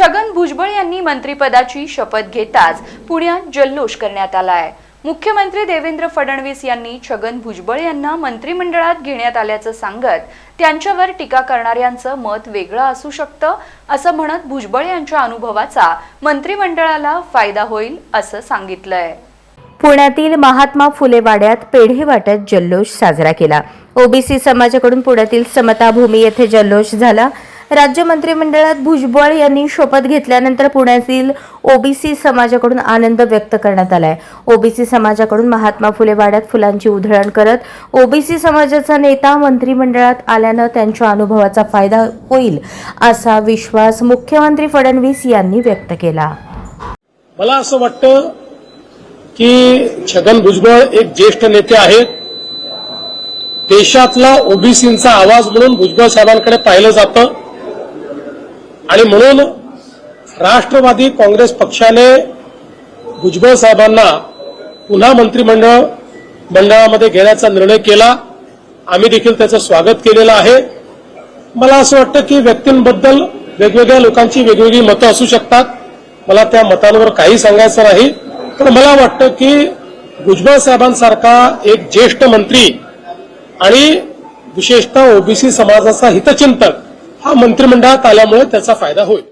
छगन भुजबळ यांनी मंत्रिपदाची शपथ घेताच पुण्यात जल्लोष करण्यात आला आहे मुख्यमंत्री देवेंद्र फडणवीस यांनी छगन भुजबळ यांना मंत्रिमंडळात घेण्यात आल्याचं सांगत त्यांच्यावर टीका करणाऱ्यांचं मत वेगळं असू शकतं असं म्हणत भुजबळ यांच्या अनुभवाचा मंत्रिमंडळाला फायदा होईल असं सांगितलंय. पुण्यातील महात्मा फुले वाड्यात पेढे वाटत जल्लोष साजरा केला. ओबीसी समाजाकडून पुण्यातील समताभूमी येथे जल्लोष झाला. राज्य मंत्रिमंडळात भुजबळ यांनी शपथ घेतल्यानंतर पुण्यातील ओबीसी समाजाकडून आनंद व्यक्त करण्यात आलाय. ओबीसी समाजाकडून महात्मा फुले वाड्यात फुलांची उधळण करत ओबीसी समाजाचा नेता मंत्रिमंडळात आल्यानं त्यांच्या अनुभवाचा फायदा होईल असा विश्वास मुख्यमंत्री फडणवीस यांनी व्यक्त केला. मला असं वाटतं की छगन भुजबळ एक ज्येष्ठ नेते आहेत. देशातला ओबीसींचा आवाज म्हणून भुजबळ साहेबांकडे पाहिलं जातं. आणि म्हणून राष्ट्रवादी काँग्रेस पक्षाने भुजबळ साहेबांना पुन्हा मंत्रिमंडळ मंडळामध्ये घेण्याचा निर्णय केला. आम्ही देखील त्याचं स्वागत केलेलं आहे. मला असं वाटतं की व्यक्तींबद्दल वेगवेगळ्या लोकांची वेगवेगळी मतं असू शकतात. मला त्या मतांवर काही सांगायचं नाही. पण मला वाटतं की भुजबळ साहेबांसारखा एक ज्येष्ठ मंत्री आणि विशेषतः ओबीसी समाजाचा हितचिंतक हा मंत्रिमंडळात आल्यामुळे त्याचा फायदा होईल.